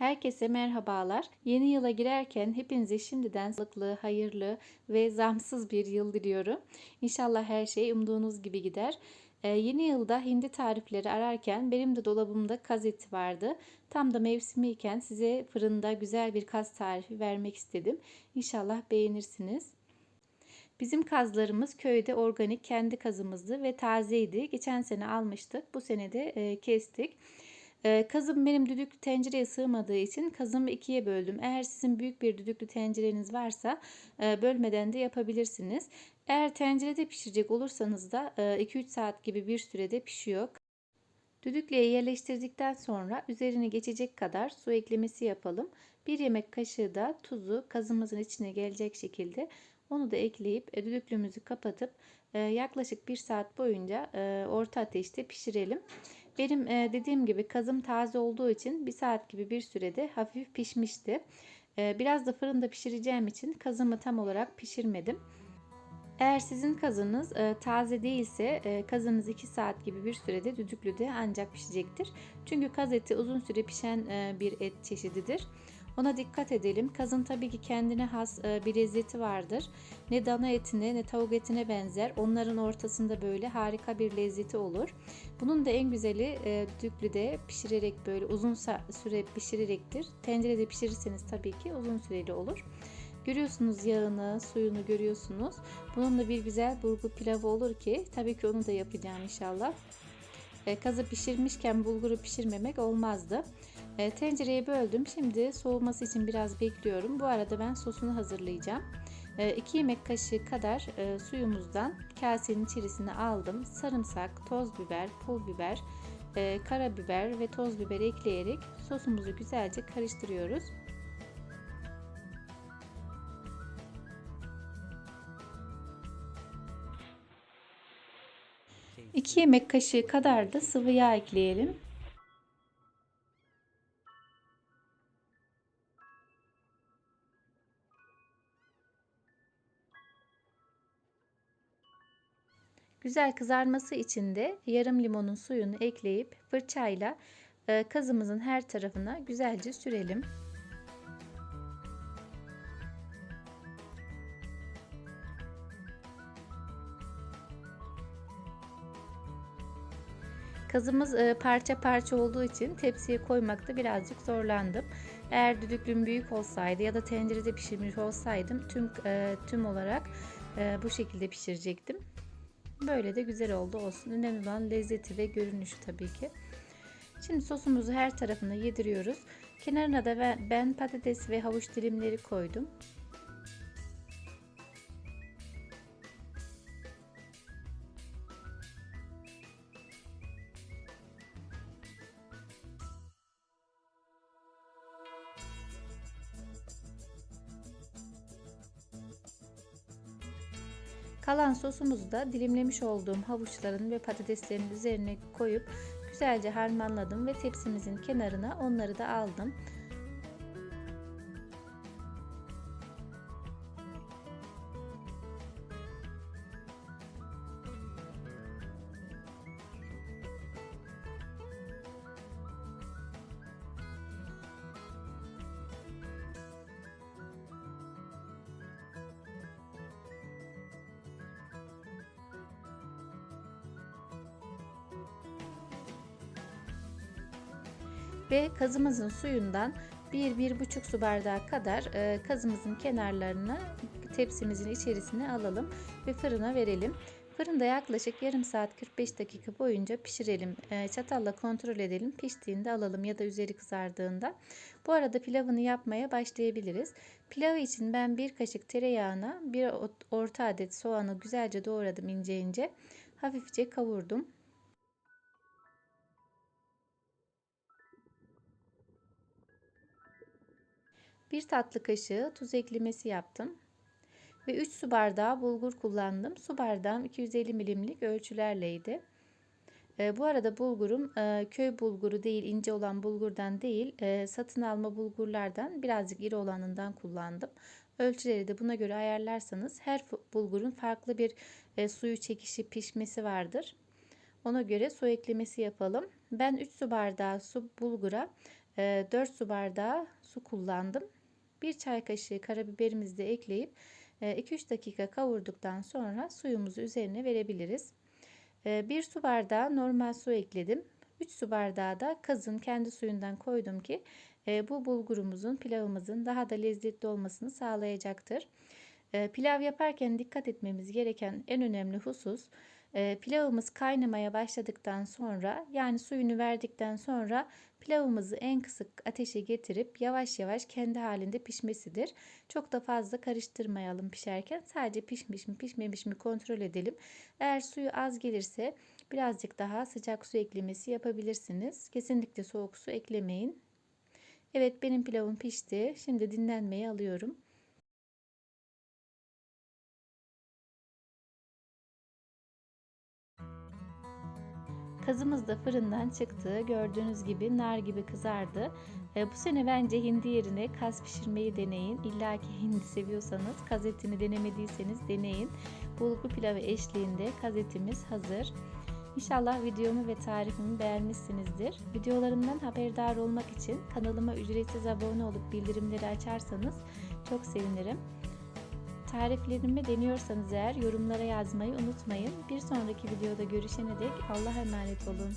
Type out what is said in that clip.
Herkese merhabalar. Yeni yıla girerken hepinize şimdiden sağlıklı, hayırlı ve zamsız bir yıl diliyorum. İnşallah her şey umduğunuz gibi gider. Ee, yeni yılda hindi tarifleri ararken benim de dolabımda kaz eti vardı. Tam da mevsimiyken size fırında güzel bir kaz tarifi vermek istedim. İnşallah beğenirsiniz. Bizim kazlarımız köyde organik kendi kazımızdı ve tazeydi. Geçen sene almıştık. Bu sene de e, kestik. Ee, kazım benim düdüklü tencereye sığmadığı için kazımı ikiye böldüm. Eğer sizin büyük bir düdüklü tencereniz varsa e, bölmeden de yapabilirsiniz. Eğer tencerede pişirecek olursanız da 2-3 e, saat gibi bir sürede pişiyor. Düdüklüye yerleştirdikten sonra üzerine geçecek kadar su eklemesi yapalım. Bir yemek kaşığı da tuzu kazımızın içine gelecek şekilde onu da ekleyip e, düdüklüğümüzü kapatıp yaklaşık bir saat boyunca orta ateşte pişirelim. Benim e, dediğim gibi kazım taze olduğu için bir saat gibi bir sürede hafif pişmişti. E, biraz da fırında pişireceğim için kazımı tam olarak pişirmedim. Eğer sizin kazınız e, taze değilse e, kazınız 2 saat gibi bir sürede düdüklüde ancak pişecektir. Çünkü kaz eti uzun süre pişen e, bir et çeşididir. Ona dikkat edelim. Kazın tabii ki kendine has e, bir lezzeti vardır. Ne dana etine ne tavuk etine benzer. Onların ortasında böyle harika bir lezzeti olur. Bunun da en güzeli e, düdüklüde pişirerek böyle uzun süre pişirerektir. Tencerede pişirirseniz tabii ki uzun süreli olur. Görüyorsunuz yağını, suyunu görüyorsunuz. Bunun da bir güzel burgu pilavı olur ki tabii ki onu da yapacağım inşallah. E, kazı pişirmişken bulguru pişirmemek olmazdı. E, tencereye böldüm. Şimdi soğuması için biraz bekliyorum. Bu arada ben sosunu hazırlayacağım. 2 e, yemek kaşığı kadar suyumuzdan kasenin içerisine aldım. Sarımsak, toz biber, pul biber, karabiber ve toz biber ekleyerek sosumuzu güzelce karıştırıyoruz. 2 yemek kaşığı kadar da sıvı yağ ekleyelim. Güzel kızarması için de yarım limonun suyunu ekleyip fırçayla e, kazımızın her tarafına güzelce sürelim. Kazımız e, parça parça olduğu için tepsiye koymakta birazcık zorlandım. Eğer düdüklüm büyük olsaydı ya da tencerede pişirmiş olsaydım tüm e, tüm olarak bu şekilde pişirecektim. Böyle de güzel oldu olsun. Önemli olan lezzeti ve görünüşü tabii ki. Şimdi sosumuzu her tarafına yediriyoruz. Kenarına da ben patates ve havuç dilimleri koydum. Kalan sosumuzu da dilimlemiş olduğum havuçların ve patateslerin üzerine koyup güzelce harmanladım ve tepsimizin kenarına onları da aldım. Ve kazımızın suyundan 1-1,5 su bardağı kadar e, kazımızın kenarlarını tepsimizin içerisine alalım ve fırına verelim. Fırında yaklaşık yarım saat 45 dakika boyunca pişirelim. E, çatalla kontrol edelim. Piştiğinde alalım ya da üzeri kızardığında. Bu arada pilavını yapmaya başlayabiliriz. Pilavı için ben bir kaşık tereyağına bir orta adet soğanı güzelce doğradım ince ince. Hafifçe kavurdum. Bir tatlı kaşığı tuz eklemesi yaptım. Ve 3 su bardağı bulgur kullandım. Su bardağım 250 milimlik ölçülerleydi. E, bu arada bulgurum e, köy bulguru değil, ince olan bulgurdan değil, e, satın alma bulgurlardan birazcık iri olanından kullandım. Ölçüleri de buna göre ayarlarsanız her bulgurun farklı bir e, suyu çekişi, pişmesi vardır. Ona göre su eklemesi yapalım. Ben 3 su bardağı su bulgura e, 4 su bardağı su kullandım. 1 çay kaşığı karabiberimizi de ekleyip 2-3 dakika kavurduktan sonra suyumuzu üzerine verebiliriz. 1 su bardağı normal su ekledim. 3 su bardağı da kazın kendi suyundan koydum ki bu bulgurumuzun pilavımızın daha da lezzetli olmasını sağlayacaktır. Pilav yaparken dikkat etmemiz gereken en önemli husus pilavımız kaynamaya başladıktan sonra yani suyunu verdikten sonra pilavımızı en kısık ateşe getirip yavaş yavaş kendi halinde pişmesidir. Çok da fazla karıştırmayalım pişerken sadece pişmiş mi pişmemiş mi kontrol edelim. Eğer suyu az gelirse birazcık daha sıcak su eklemesi yapabilirsiniz. Kesinlikle soğuk su eklemeyin. Evet benim pilavım pişti. Şimdi dinlenmeye alıyorum. Kazımız da fırından çıktı. Gördüğünüz gibi nar gibi kızardı. E, bu sene bence hindi yerine kaz pişirmeyi deneyin. İlla ki hindi seviyorsanız kaz etini denemediyseniz deneyin. Bulgur pilavı eşliğinde kaz etimiz hazır. İnşallah videomu ve tarifimi beğenmişsinizdir. Videolarımdan haberdar olmak için kanalıma ücretsiz abone olup bildirimleri açarsanız çok sevinirim. Tariflerimi deniyorsanız eğer yorumlara yazmayı unutmayın. Bir sonraki videoda görüşene dek Allah'a emanet olun.